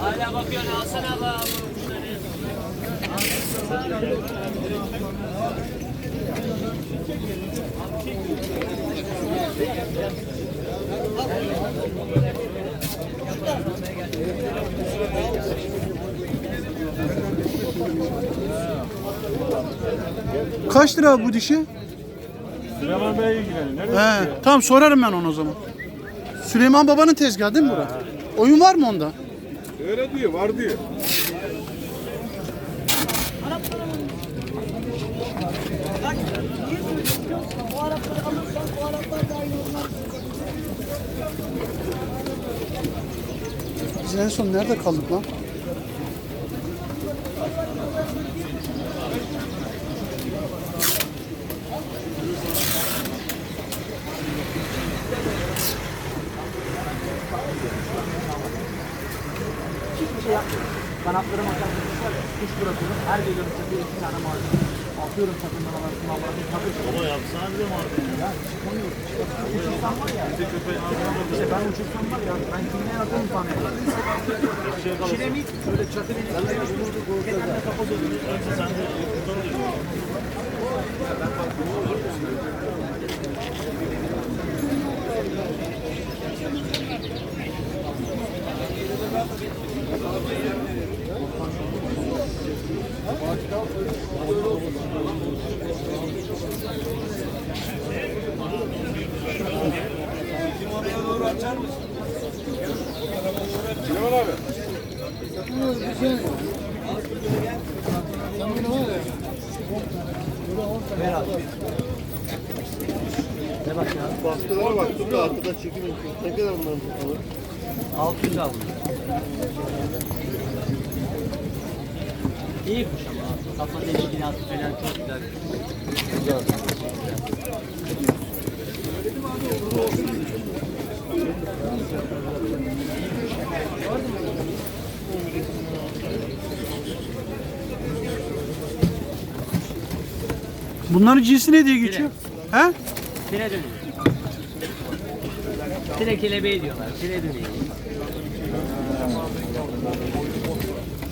Hala bakıyorsun alsana bak. Kaç lira bu dişi? Süleyman Bey ilgileniyor. Nerede? He, sorarım ben onu o zaman. Süleyman babanın tezgahı değil mi bura? Oyun var mı onda? Öyle diyor, var diyor. Biz en son nerede kaldık lan? Şey yapmıyorum. Kanatlarım atar, kuşlar, kuş bırakıyorum. Her geliyorum çatıya iki tane malzeme. Atıyorum çatının arasına, bırakıyorum. Takır Baba yapsana bir de vardı. ya, çıkamıyorum. Uçursam var ya. İşte ben uçursam var ya, ben kimliğe atarım tane. Kiremit, böyle çatı beni kenarına kapalı oluyor. Sen de kurtar diyorsun. Süleyman abi. Ne bak ya? Bastılara baktım da arkada çekimin ne kadar onların tutamı? 600 aldım. İyi kuş ama. Kafa teşkilatı falan çok güzel. Bunların cinsi ne diye geçiyor? He? Tire dönüyor. Tire kelebeği diyorlar. Tire dönüyor.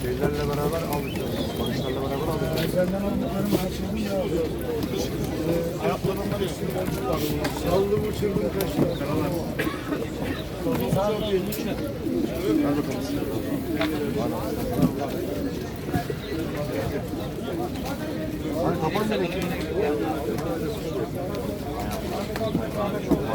Şeylerle beraber almışlar. Sonuçlarla beraber almışlar. Ayaklarından üstünden Saldım uçurdum kaçtı. Hani kapan demek ki. Kaçtan atış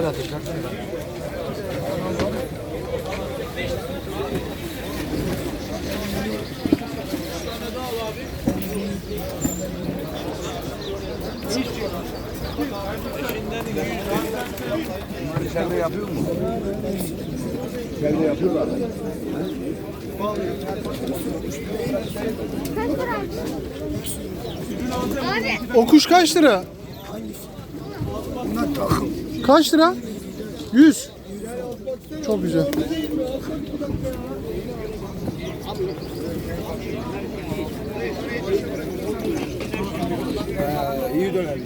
kaçtan? Bunlar içeride yapıyor mu? İçeride yapıyorlar. O kuş kaç lira? Kaç lira? 100. Çok güzel. İyi dönem.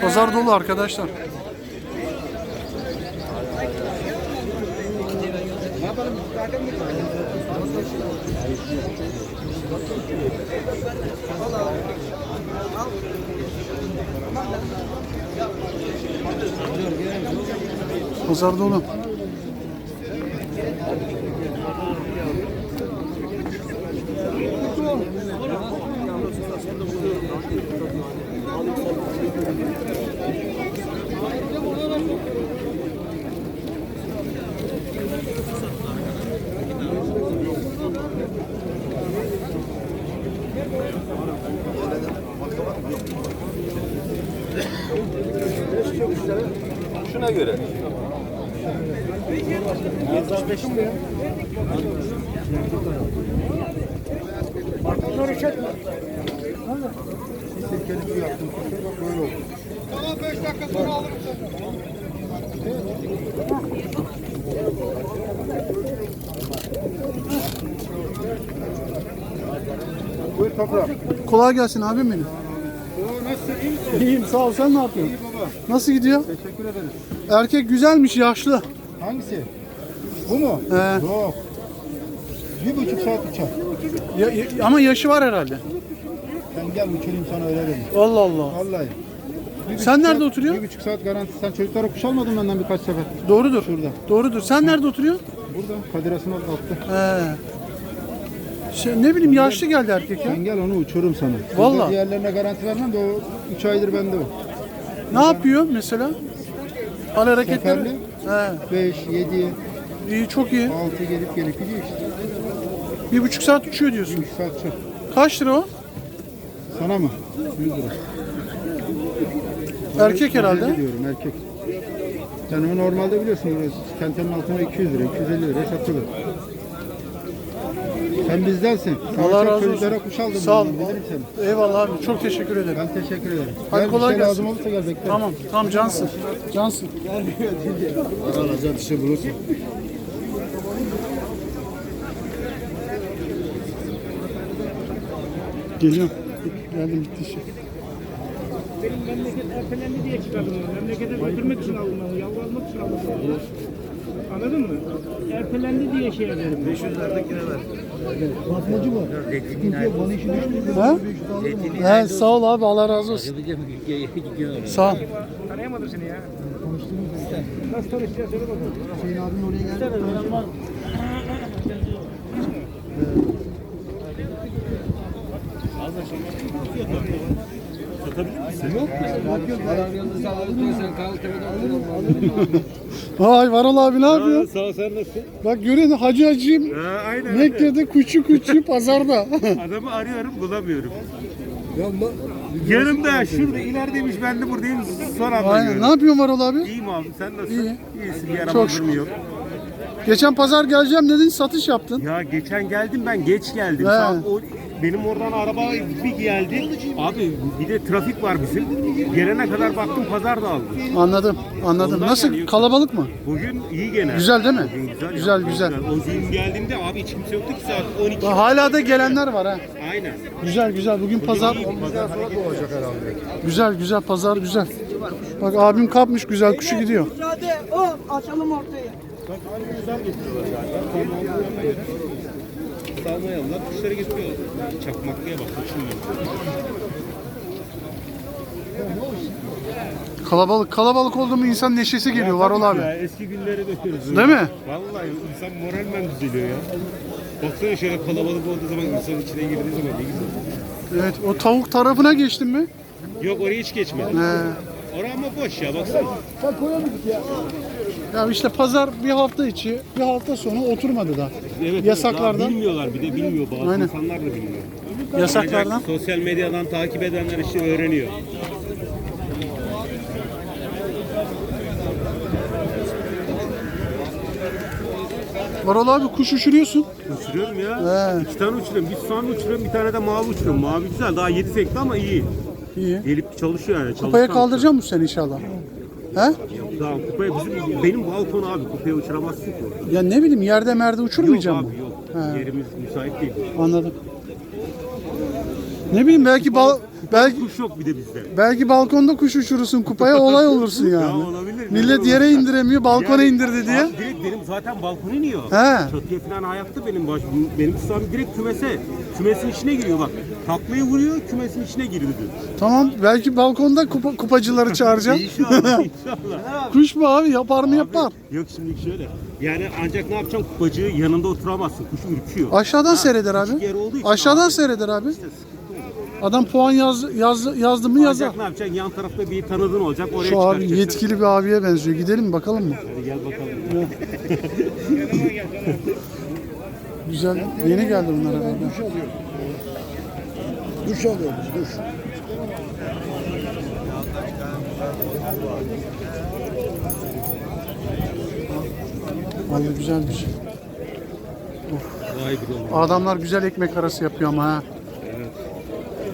Pazar dolu arkadaşlar. Pazar dolu. Şuna göre. Sirkeli su yaptım. Böyle oldu. Buyur toprağım. Kolay gelsin abim benim. İyiyim sağ ol sen ne yapıyorsun? Nasıl gidiyor? Teşekkür ederiz. Erkek güzelmiş yaşlı. Hangisi? Bu mu? He. Yok. Bir buçuk saat uçar. Ya- ya- ama yaşı var herhalde. Sen gel uçurayım sana öyle vereyim. Allah Allah. Vallahi. Bir buçuk Sen nerede saat- oturuyorsun? Bir buçuk saat garanti. Sen çocuklara kuş almadın benden birkaç sefer. Doğrudur. Şurada. Doğrudur. Sen nerede oturuyorsun? Burada. Kadir Has'ın altta. He. Şey, ne bileyim yaşlı geldi erkek ya. Sen gel onu uçururum sana. Vallahi. Diğerlerine garanti vermem de o 3 aydır bende o. Ne yapıyor mesela? Hal hareketleri. Seferli. He. 5, 7, İyi çok iyi. 6 gelip gelip gidiyor işte. Bir buçuk saat uçuyor diyorsun. 3 saat çok. Kaç lira o? Sana mı? 100 lira. Erkek herhalde. Diyorum erkek. Sen onu normalde biliyorsun burası. Altına 200 lira, 250 lira satılır. Sen bizdensin. Allah razı olsun. Çocuklara kuş aldın. Sağ ol. Bilirim seni. Eyvallah abi. Çok teşekkür ederim. Ben teşekkür ederim. Hadi Gel, kolay şey gelsin. lazım olursa gel bekle. Tamam. Tamam cansın. Cansın. Alacak işi bulursun. Geliyorum. Geldim bitti işi. Benim memleket ertelendi diye çıkardım onu. Memlekete götürmek için aldım onu. Yalvarmak için aldım onu. Anladın mı? Ertelendi diye şey ederim. 500 Ha? He, sağ ol abi. Allah razı olsun. Sağ ol. Tanıyamadım seni ya. Nasıl tanışacağız söyle bakalım. Hüseyin abinin oraya geldi. Vay Varol abi ne yapıyor? Sağ ol sen nasılsın? Bak görüyorsun Hacı Hacı'yım Ha, aynen. Mekke'de kuşu kuşu pazarda. Adamı arıyorum bulamıyorum. Yanımda şurada ilerideymiş ben de buradayım son anda Aynen. görüyorum. Ne yapıyorsun Varol abi? İyiyim abi sen nasılsın? İyi. İyisin bir Çok yaramazlığım şükür. yok. Geçen pazar geleceğim dedin satış yaptın. Ya geçen geldim ben geç geldim. He. Saat o, benim oradan araba bir geldi. Abi bir de trafik var bizim. Gelene kadar baktım pazar da aldı. Anladım. Anladım. Ondan Nasıl yani- kalabalık mı? Bugün iyi gene. Güzel değil mi? Bugün güzel. Güzel, güzel. O gün geldiğimde abi hiç kimse yoktu ki saat 12. Hala da gelenler var ha. Aynen. Güzel güzel. Bugün pazar pazar hareketi. olacak herhalde. güzel güzel pazar güzel. Bak abim kapmış güzel kuşu gidiyor. Hadi o açalım ortayı. Salmayanlar kuşları getiriyorlar. Çakmaklıya bak uçmuyor. Kalabalık kalabalık oldu mu insan neşesi geliyor Varol abi. Ya, eski günlere dönüyoruz. Değil mi? Vallahi insan moralmen düzeliyor ya. Baksana şöyle kalabalık olduğu zaman insanın içine girdiği zaman ne güzel. Evet o tavuk tarafına geçtin mi? Yok oraya hiç geçmedim. He. Orası ama boş ya baksana. Ya işte pazar bir hafta içi, bir hafta sonu oturmadı da. Evet, Yasaklardan. daha bilmiyorlar bir de bilmiyor bazı Aynen. insanlar da bilmiyor. Yasaklardan. Ancak sosyal medyadan takip edenler işte öğreniyor. Varol abi kuş uçuruyorsun. Uçuruyorum ya. He. İki tane uçuruyorum. Bir soğan uçuruyorum, bir tane de mavi uçuruyorum. Mavi güzel, daha yedi sekti ama iyi. İyi. Gelip çalışıyor yani. Kupaya çalışkan kaldıracak mısın sen inşallah? He? uçuruyor. Daha kupaya bizim, benim balkon abi kupaya uçuramazsın ki. Ya ne bileyim yerde merde Yok uçurmayacağım mı? abi yok. He. Yerimiz müsait değil. Anladım. Ne bileyim belki bal belki Kuş yok bir de bizde. belki balkonda kuş uçurursun kupaya olay olursun yani. Ya olabilir. Millet yere indiremiyor balkona indirdi diye. Abi direkt benim zaten balkona iniyor. He. Çatıya falan hayatta benim baş, benim ustam direkt kümese, kümesin içine giriyor bak. Taklayı vuruyor, kümesin içine giriyor. Tamam belki balkonda kupa, kupacıları çağıracağım. İnşallah, inşallah. Kuş mu abi yapar mı yapar. Yok şimdi şöyle. Yani ancak ne yapacaksın? Kupacığı yanında oturamazsın. Kuş ürküyor. Aşağıdan seyreder abi. yer olduğu için Aşağıdan abi. seyreder abi. Adam puan yaz, yaz, yazdı mı yazar. Ne yapacaksın? Yan tarafta bir tanıdığın olacak. Oraya Şu abi çıkartacaksın. yetkili bir abiye benziyor. Gidelim mi bakalım mı? Hadi gel bakalım. Güzel. Yeni geldi bunlar herhalde. Duş alıyoruz, duş. Vallahi güzelmiş. Vay bir oğlum. Adamlar güzel ekmek arası yapıyor ama ha.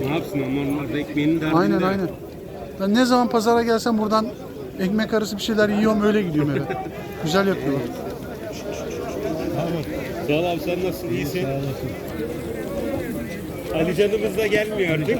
Ne yapsın onlar, onlar da ekmeğinin derdinde. Aynen aynen. Ben ne zaman pazara gelsem buradan ekmek arası bir şeyler yiyorum öyle gidiyorum eve. Güzel yapıyorlar. Sağ ol abi sen nasılsın? İyisin. Ali canımız da gelmiyor artık.